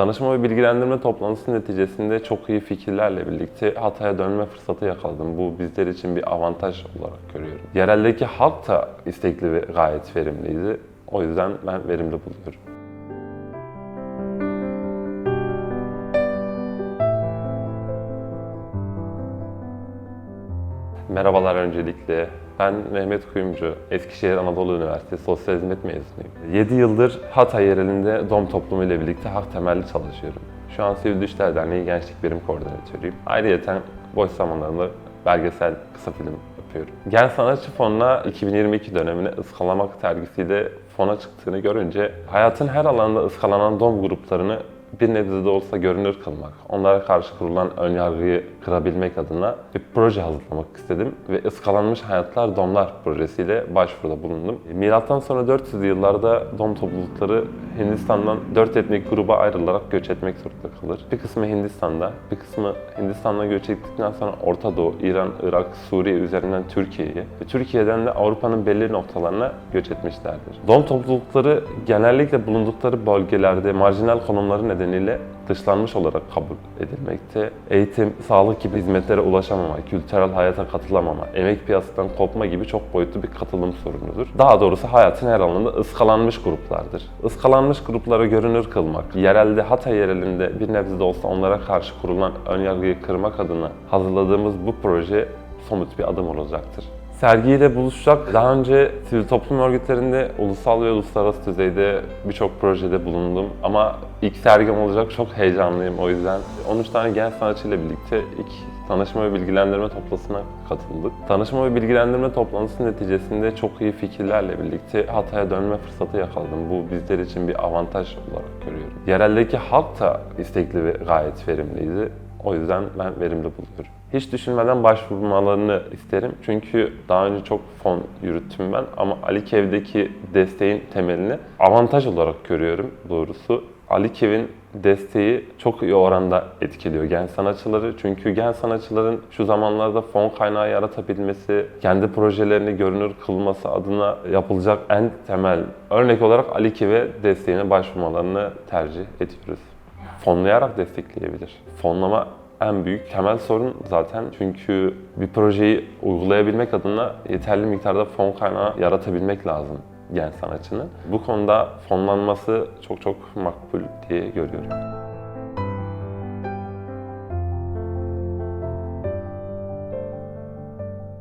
Tanışma ve bilgilendirme toplantısı neticesinde çok iyi fikirlerle birlikte Hatay'a dönme fırsatı yakaladım. Bu bizler için bir avantaj olarak görüyorum. Yereldeki halk da istekli ve gayet verimliydi. O yüzden ben verimli buluyorum. Merhabalar öncelikle. Ben Mehmet Kuyumcu, Eskişehir Anadolu Üniversitesi Sosyal Hizmet mezunuyum. 7 yıldır Hatay yerelinde DOM toplumu ile birlikte hak temelli çalışıyorum. Şu an Sivil Düşler Derneği Gençlik Birim Koordinatörüyüm. Ayrıca boş zamanlarında belgesel, kısa film yapıyorum. Gen Sanatçı Fonu'na 2022 dönemine ıskalamak tergisiyle fona çıktığını görünce hayatın her alanında ıskalanan DOM gruplarını bir nebze de olsa görünür kılmak, onlara karşı kurulan önyargıyı kırabilmek adına bir proje hazırlamak istedim ve Iskalanmış Hayatlar Domlar projesiyle başvuruda bulundum. Milattan sonra 400'lü yıllarda dom toplulukları Hindistan'dan 4 etnik gruba ayrılarak göç etmek zorunda kalır. Bir kısmı Hindistan'da, bir kısmı Hindistan'dan göç ettikten sonra Orta Doğu, İran, Irak, Suriye üzerinden Türkiye'ye ve Türkiye'den de Avrupa'nın belli noktalarına göç etmişlerdir. Dom toplulukları genellikle bulundukları bölgelerde marjinal konumları nedeniyle dışlanmış olarak kabul edilmekte. Eğitim, sağlık gibi hizmetlere ulaşamama, kültürel hayata katılamama, emek piyasasından kopma gibi çok boyutlu bir katılım sorunudur. Daha doğrusu hayatın her alanında ıskalanmış gruplardır. Iskalanmış grupları görünür kılmak, yerelde Hatay yerelinde bir nebze de olsa onlara karşı kurulan önyargıyı kırmak adına hazırladığımız bu proje somut bir adım olacaktır. Sergiyle buluşacak. Daha önce sivil toplum örgütlerinde ulusal ve uluslararası düzeyde birçok projede bulundum. Ama ilk sergim olacak çok heyecanlıyım o yüzden. 13 tane genç sanatçıyla birlikte ilk tanışma ve bilgilendirme toplantısına katıldık. Tanışma ve bilgilendirme toplantısı neticesinde çok iyi fikirlerle birlikte Hatay'a dönme fırsatı yakaladım. Bu bizler için bir avantaj olarak görüyorum. Yereldeki halk da istekli ve gayet verimliydi. O yüzden ben verimli buluyorum. Hiç düşünmeden başvurmalarını isterim. Çünkü daha önce çok fon yürüttüm ben ama Ali Kev'deki desteğin temelini avantaj olarak görüyorum doğrusu. Ali Kev'in desteği çok iyi oranda etkiliyor gen sanatçıları. Çünkü gen sanatçıların şu zamanlarda fon kaynağı yaratabilmesi, kendi projelerini görünür kılması adına yapılacak en temel örnek olarak Ali Kev'e desteğine başvurmalarını tercih ediyoruz fonlayarak destekleyebilir. Fonlama en büyük temel sorun zaten çünkü bir projeyi uygulayabilmek adına yeterli miktarda fon kaynağı yaratabilmek lazım gen sanatçının. Bu konuda fonlanması çok çok makbul diye görüyorum.